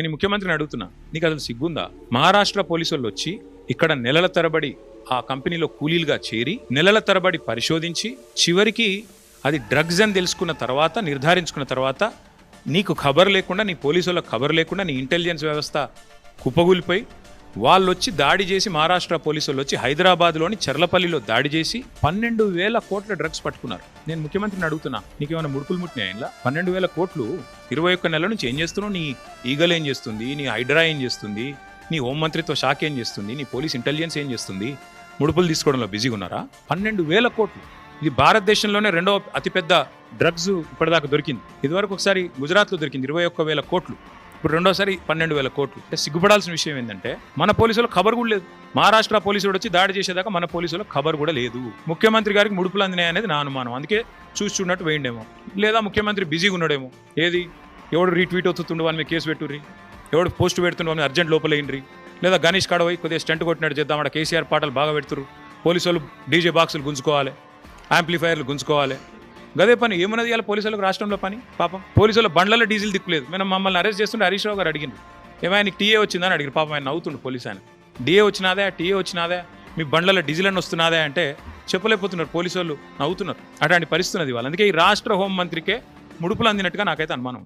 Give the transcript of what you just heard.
నేను ముఖ్యమంత్రిని అడుగుతున్నా నీకు అసలు సిగ్గుందా? మహారాష్ట్ర పోలీసు వాళ్ళు వచ్చి ఇక్కడ నెలల తరబడి ఆ కంపెనీలో కూలీలుగా చేరి నెలల తరబడి పరిశోధించి చివరికి అది డ్రగ్స్ అని తెలుసుకున్న తర్వాత నిర్ధారించుకున్న తర్వాత నీకు ఖబర్ లేకుండా నీ పోలీసుల ఖబర్ లేకుండా నీ ఇంటెలిజెన్స్ వ్యవస్థ కుప్పగూలిపోయి వాళ్ళు వచ్చి దాడి చేసి మహారాష్ట్ర పోలీసులు వచ్చి హైదరాబాద్లోని చర్లపల్లిలో దాడి చేసి పన్నెండు వేల కోట్ల డ్రగ్స్ పట్టుకున్నారు. నేను ముఖ్యమంత్రిని అడుగుతున్నా నీకేమైనా ముడుపులు ముట్టినాయిలా పన్నెండు వేల కోట్లు ఇరవై ఒక్క నెలల నుంచి ఏం చేస్తున్నావు? నీ ఈగల్ ఏం చేస్తుంది? నీ హైడ్రా ఏం చేస్తుంది? నీ హోంమంత్రిత్వ శాఖ ఏం చేస్తుంది? నీ పోలీస్ ఇంటెలిజెన్స్ ఏం చేస్తుంది? ముడుపులు తీసుకోవడంలో బిజీగా ఉన్నారా పన్నెండు వేల కోట్లు. ఇది భారతదేశంలోనే రెండవ అతిపెద్ద డ్రగ్స్ ఇప్పటిదాకా దొరికింది. ఇదివరకు ఒకసారి గుజరాత్లో దొరికింది ఇరవై ఒక్క వేల కోట్లు. ఇప్పుడు రెండోసారి పన్నెండు వేల కోట్లు. అంటే సిగ్గుపడాల్సిన విషయం ఏంటంటే మన పోలీసులు ఖబర్ కూడా లేదు. మహారాష్ట్ర పోలీసుడు వచ్చి దాడి చేసేదాకా మన పోలీసుల ఖబర్ కూడా లేదు. ముఖ్యమంత్రి గారికి ముడుపులు అందినాయి అనేది నా అనుమానం. అందుకే చూసి చూడనట్టు వేయండేమో. లేదా ముఖ్యమంత్రి బిజీగా ఉన్నాడేమో. ఏది? ఎవడు రీట్వీట్ అవుతుండు వాళ్ళ మీద కేసు పెట్టుర్రి? ఎవడు పోస్ట్ పెడుతుండో వాళ్ళని అర్జెంట్ లోపలేయండి లేదా గణేష్ కాడవై కొద్దిగా స్టంట్ కొట్టినట్టు చేద్దాం అక్కడ కేసీఆర్ పాటలు బాగా పెడుతురు పోలీసు వాళ్ళు డీజే బాక్సులు గుంజుకోవాలి. యాంప్లిఫైర్లు గుంజుకోవాలి. గదే పని? ఏమన్నది ఇవాళ పోలీసులకు రాష్ట్రంలో పని? పాపం. పోలీసుల బండ్లలో డీజిల్ దిక్కులేదు. మేము మమ్మల్ని అరెస్ట్ చేస్తుంటే హరీష్ రావు గారు అడిగింది ఏమైనా టీఏ వచ్చిందని అడిగారు పాపం ఆయన నవ్వుతుండు పోలీస్ ఆయన. డిఏ వచ్చినాదే? టీఏ వచ్చినాదే? మీ బండ్లలో డీజిల్ అని వస్తున్నాదే అంటే చెప్పలేకపోతున్నారు పోలీసు వాళ్ళు నవ్వుతున్నారు. అటువంటి పరిస్థితి ఉన్నది వాళ్ళు అందుకే ఈ రాష్ట్ర హోంమంత్రికే ముడుపులు అందినట్టుగా నాకైతే అనుమానం